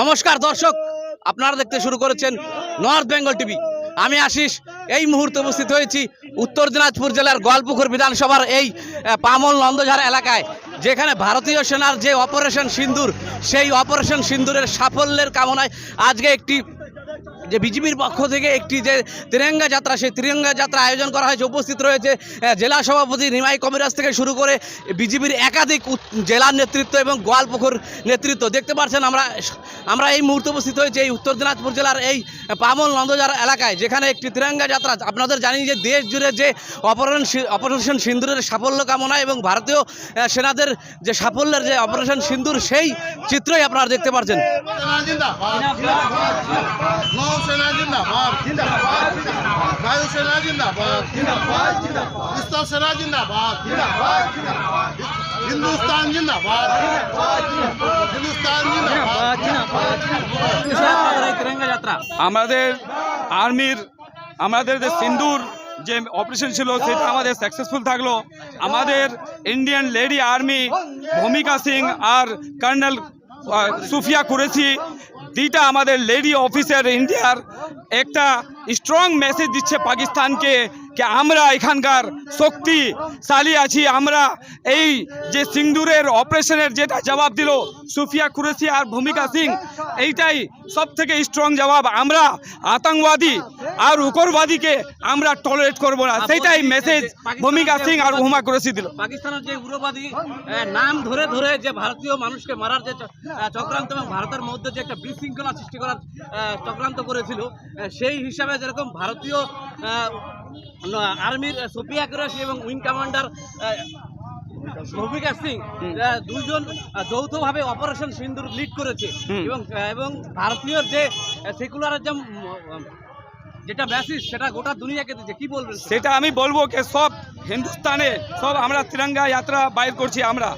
নমস্কার, দর্শক। আপনারা দেখতে শুরু করেছেন নর্থ বেঙ্গল টিভি আমি আশিস, এই মুহূর্তে উপস্থিত হয়েছি উত্তর দিনাজপুর জেলার গোয়ালপুকুর বিধানসভার এই পামল নন্দঝাড় এলাকায়, যেখানে ভারতীয় সেনার যে অপারেশন সিন্দুর, সেই অপারেশন সিন্দুরের সাফল্যের কামনায় আজকে একটি যে বিজেপির পক্ষ থেকে একটি যে তিরঙ্গা যাত্রা সেই তিরঙ্গা যাত্রা আয়োজন করা হয়েছে উপস্থিত রয়েছে জেলা সভাপতি নিমাই কবিরাজ থেকে শুরু করে বিজেপির একাধিক জেলার নেতৃত্ব এবং গোয়ালপুকুর নেতৃত্ব দেখতে পাচ্ছেন আমরা আমরা এই মুহূর্তে উপস্থিত হয়েছি এই উত্তর দিনাজপুর জেলার এই পামল নন্দজার এলাকায় যেখানে একটি তিরঙ্গা যাত্রা আপনাদের জানি যে দেশ জুড়ে যে অপারেশন অপারেশন সিন্দুরের সাফল্য কামনা এবং ভারতীয় সেনাদের যে সাফল্যের যে অপারেশন সিন্দুর সেই চিত্রই আপনারা দেখতে পাচ্ছেন জিন্দাবাদ জিন্দাবাদ জিন্দাবাদ। বায়ু সেনা জিন্দাবাদ জিন্দাবাদ জিন্দাবাদ। ইসলাম সেনা জিন্দাবাদ জিন্দাবাদ জিন্দাবাদ। হিন্দুস্তান জিন্দাবাদ জিন্দাবাদ জিন্দাবাদ। হিন্দুস্তান জিন্দাবাদ জিন্দাবাদ জিন্দাবাদ। তিরঙ্গা যাত্রা আমাদের আর্মির, আমাদের যে সিন্দুর যে অপারেশন ছিল, সেটা আমাদের সাকসেসফুল থাকল। আমাদের ইন্ডিয়ান লেডি আর্মি ভূমিকা সিং আর কর্নেল সুফিয়া করেছি দুইটা আমাদের লেডি অফিসার ইন্ডিয়ার একটা স্ট্রং মেসেজ দিচ্ছে পাকিস্তানকে। যে আমরা এখানকার শক্তিশালী আছি আমরা এই যে সিন্দুরের অপারেশনের যেটা জবাব দিল সুফিয়া কুরেশি আর ভূমিকা সিং এইটাই সব থেকে স্ট্রং জবাব। আমরা আতঙ্কবাদী আর উগ্রবাদীকে আমরা টলারেট করব না। সেইটাই মেসেজ ভূমিকা সিং আর হুমা কুরেশি দিল। পাকিস্তানের যে উগ্রবাদী নাম ধরে ধরে যে ভারতীয় মানুষকে মারার যে চক্রান্ত এবং ভারতের মধ্যে যে একটা বিশৃঙ্খলা সৃষ্টি করার চক্রান্ত করেছিল সেই হিসাবে যেরকম ভারতীয় আর্মির সোফিয়া কুরেশি এবং উইং কমান্ডার ভূমিকা সিং আহ, যৌথভাবে অপারেশন সিন্দুর লিড করেছে। এবং এবং ভারতীয় যে সেকুলারিজম যেটা ব্যাসিস সেটা গোটা দুনিয়াকে দিচ্ছে কি বলবেন? সেটা আমি বলব যে সব হিন্দুস্তানে সব আমরা তিরঙ্গা যাত্রা বাইর করছি আমরা।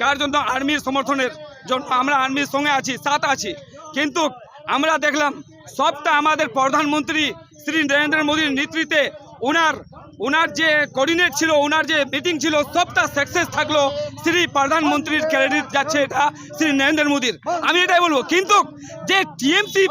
কার জন্য? আর্মির সমর্থনের জন্য। আমরা আর্মির সঙ্গে আছি সাথ আছি। কিন্তু আমরা দেখলাম সবটা আমাদের প্রধানমন্ত্রী শ্রী নরেন্দ্র মোদীর নেতৃত্বে ওনার ওনার যে কোঅর্ডিনেট ছিল ওনার যে মিটিং ছিল, সবটা সাকসেস থাকল। শ্রী প্রধানমন্ত্রীর ক্রেডিট যাচ্ছে এটা শ্রী নরেন্দ্র মোদীর। আমি এটাই বলব, কিন্তু যে টিএমসি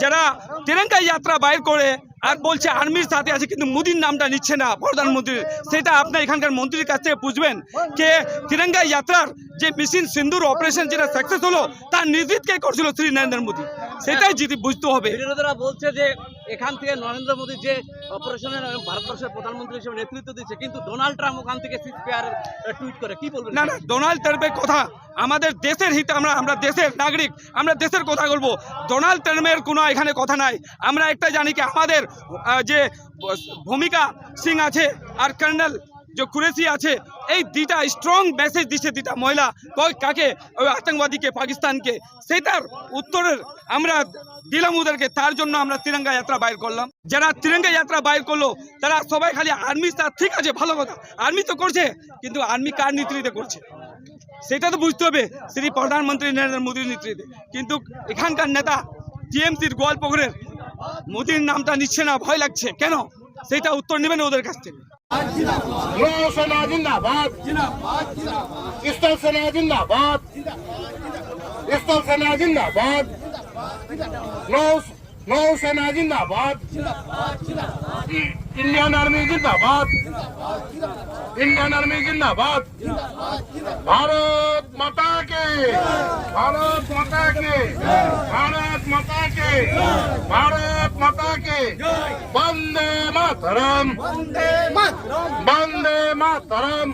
যারা তিরঙ্গা যাত্রা বাইর করে আর বলছে আর্মির সাথে আছে, কিন্তু মোদির নামটা নিচ্ছে না প্রধানমন্ত্রীর সেটা আপনার এখানকার মন্ত্রীর কাছ থেকে বুঝবেন যে তিরঙ্গা যাত্রার যে মিশন সিন্দুর অপারেশন যেটা সাকসেস হলো, তার নেতৃত্ব করছিল শ্রী নরেন্দ্র মোদী। সেটাই যদি বুঝতে হবে। বিরোধীরা বলছে যে এখান থেকে নরেন্দ্র মোদী যে অপারেশনের ভারতবর্ষের প্রধানমন্ত্রী হিসেবে নেতৃত্ব দিচ্ছে কিন্তু ডোনাল্ড ট্রাম্প ওখান থেকে সিসপিআর টুইট করে। কি বলবেন? না না ডোনাল্ড ট্রাম্পের কথা আমাদের দেশের হিতে আমরা আমরা দেশের নাগরিক আমরা দেশের কথা বলব। ডোনাল্ড ট্রাম্পের কোনো এখানে কথা নাই। আমরা একটা জানি কি আমাদের যে ভূমিকা সিং আছে আর কর্নেল যে কুরেশি আছে এই দুইটা স্ট্রং মেসেজ দিচ্ছে দুইটা মহিলা কয় কাকে? ওই আতঙ্কবাদীকে পাকিস্তানকে সেটার উত্তরের আমরা দিলাম ওদেরকে, তার জন্য আমরা তিরঙ্গা যাত্রা বাইর করলাম। যারা তিরঙ্গা যাত্রা বাইর করল, তারা সবাই খালি আর্মি তার ঠিক আছে, ভালো কথা। আর্মি তো করছে, কিন্তু আর্মি কার নেতৃত্বে করছে? সেটা তো বুঝতে হবে, শ্রী প্রধানমন্ত্রী নরেন্দ্র মোদীর নেতৃত্বে। কিন্তু এখানকার নেতা টিএমসির গোয়ালপুকুরের মোদীর নামটা নিচ্ছে না, ভয় লাগছে। কেন? সেটা উত্তর নেবেন ওদের কাছ থেকে। নৌ সেনা জিন্দাবাদ স্থল সেনা জিন্দাবাদ স্থল সেনা জিন্দাবাদ নৌ নৌ সেনা জিন্দাবাদ इंडियन आर्मी जिंदाबाद। इंडियन आर्मी जिंदाबाद। भारत माता के। भारत माता के। भारत माता के। भारत माता के। वंदे मातरम। वंदे मातरम।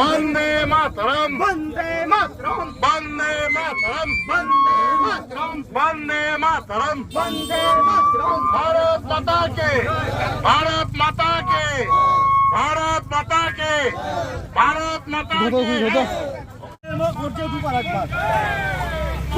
वंदे मातरम। वंदे मातरम। वंदे मातरम। वंदे मातरम। वंदे मातरम। भारत माता के। भारत माता के। भारत माता के। भारत माता के।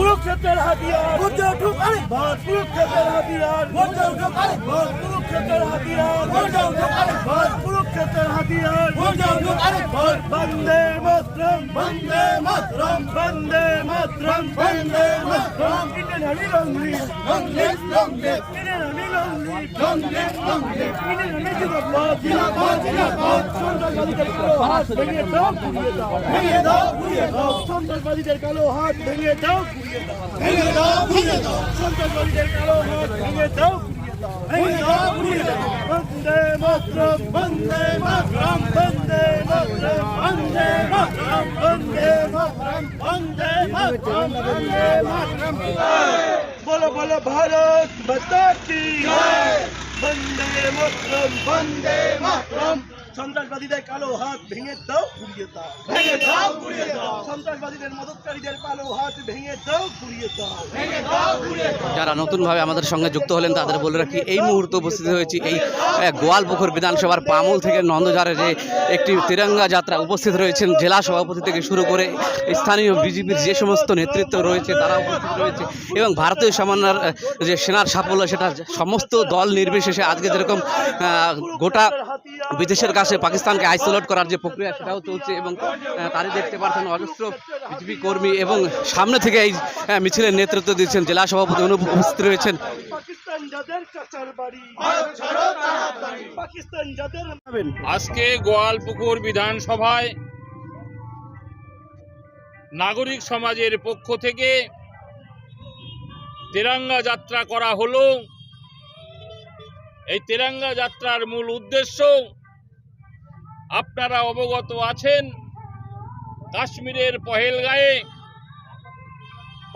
কুরুক্ষেত্রের হাতিয়ার গর্জে উঠুক আরেকবার কুরুক্ষেত্রের হাতিয়ার গর্জে উঠুক আরেকবার কুরুক্ষেত্রের হাতিয়ার গর্জে উঠুক আরেকবার কুরুক্ষেত্রের হাতিয়ার গর্জে উঠুক আরেকবার Vande Mataram Vande Mataram Vande Mataram Mataram Vande Mataram Indian army long live long live long live Indian army long live long live long live Indian army জিন্দাবাদ জিন্দাবাদ জিন্দাবাদ সন্ত্রাসবাদীদের কালো হাত ভেঙে দাও ঘুরিয়ে দাও ভেঙে দাও ঘুরিয়ে দাও সন্ত্রাসবাদীদের কালো হাত ভেঙে দাও ঘুরিয়ে দাও ভেঙে बोलो बोलो भारत बता की वंदे मतरम वंदे সন্ত্রাসবাদীদের কালো হাত ভেঙে দাও ঘুরিয়ে দাও। ভেঙে দাও ঘুরিয়ে দাও। সন্ত্রাসবাদীদের মদতকারীদের কালো হাত ভেঙে দাও ঘুরিয়ে দাও। ভেঙে দাও ঘুরিয়ে দাও। যারা নতুনভাবে আমাদের সঙ্গে যুক্ত হলেন তাদের বলে রাখি এই মুহূর্তে উপস্থিত হয়েছি এই গোয়ালপুকুর বিধানসভার পামুল থেকে নন্দঝাড়ে যে একটি তিরঙ্গা যাত্রা উপস্থিত রয়েছেন জেলা সভাপতি থেকে শুরু করে স্থানীয় বিজেপির যে সমস্ত নেতৃত্ব রয়েছে, তারা উপস্থিত রয়েছে এবং ভারতীয় সামান্যার যে সেনার সাফল্য, সেটা সমস্ত দল নির্বিশেষে আজকে যেরকম গোটা বিদেশের কাছে পাকিস্তানকে আইসোলেট করার যে প্রক্রিয়া, সেটাও চলছে এবং তারই দেখতে পাচ্ছেন অজস্র বিজেপি কর্মী এবং সামনে থেকে এই মিছিলের নেতৃত্ব দিচ্ছেন জেলা সভাপতি অনুপস্থিত রয়েছেন। পাকিস্তান যাদের চাচার বাড়ি। পাকিস্তান যাদের আজকে গোয়ালপুকুর বিধানসভায় নাগরিক সমাজের পক্ষ থেকে তেরাঙ্গা যাত্রা করা হলো। এই তেরাঙ্গা যাত্রার মূল উদ্দেশ্য আপনারা অবগত আছেন কাশ্মীরের পহেলগাঁয়ে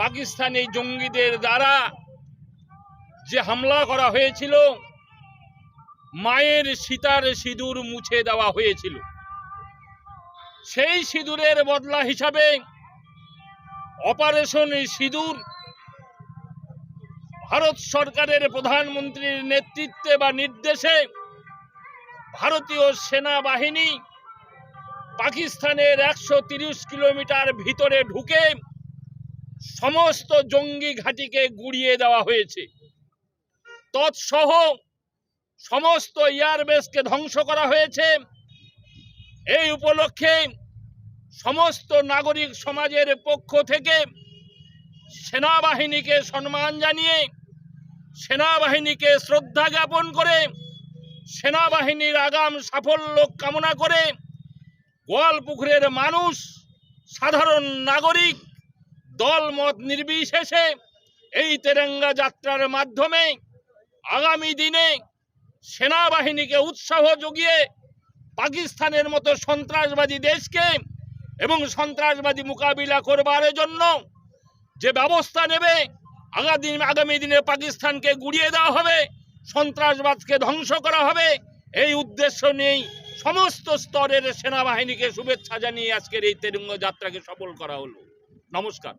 পাকিস্তানি জঙ্গিদের দ্বারা যে হামলা করা হয়েছিল, মায়ের সীতার সিঁদুর মুছে দেওয়া হয়েছিল। সেই সিঁদুরের বদলা হিসাবে অপারেশন সিঁদুর ভারত সরকারের প্রধানমন্ত্রীর নেতৃত্বে বা নির্দেশে ভারতীয় সেনাবাহিনী পাকিস্তানের একশো কিলোমিটার ভিতরে ঢুকে সমস্ত জঙ্গি ঘাঁটিকে গুড়িয়ে দেওয়া হয়েছে। তৎসহ সমস্ত এয়ারবেসকে ধ্বংস করা হয়েছে। এই উপলক্ষে সমস্ত নাগরিক সমাজের পক্ষ থেকে সেনাবাহিনীকে সম্মান জানিয়ে, সেনাবাহিনীকে শ্রদ্ধা জ্ঞাপন করে, সেনাবাহিনীর আগাম সাফল্য কামনা করে গোয়ালপুকুরের মানুষ, সাধারণ নাগরিক, দলমত নির্বিশেষে এই তেরঙ্গা যাত্রার মাধ্যমে আগামী দিনে সেনাবাহিনীকে উৎসাহ জুগিয়ে পাকিস্তানের মতো সন্ত্রাসবাদী দেশকে এবং সন্ত্রাসবাদী মোকাবিলা করবার জন্য যে ব্যবস্থা নেবে আগামী আগামী দিনে পাকিস্তানকে গুড়িয়ে দেওয়া হবে, সন্ত্রাসবাদকে ধ্বংস করা হবে, এই উদ্দেশ্য নিয়েই সমস্ত স্তরের সেনাবাহিনীকে শুভেচ্ছা জানিয়ে আজকের এই তেরঙ্গ যাত্রাকে সফল করা হলো। নমস্কার।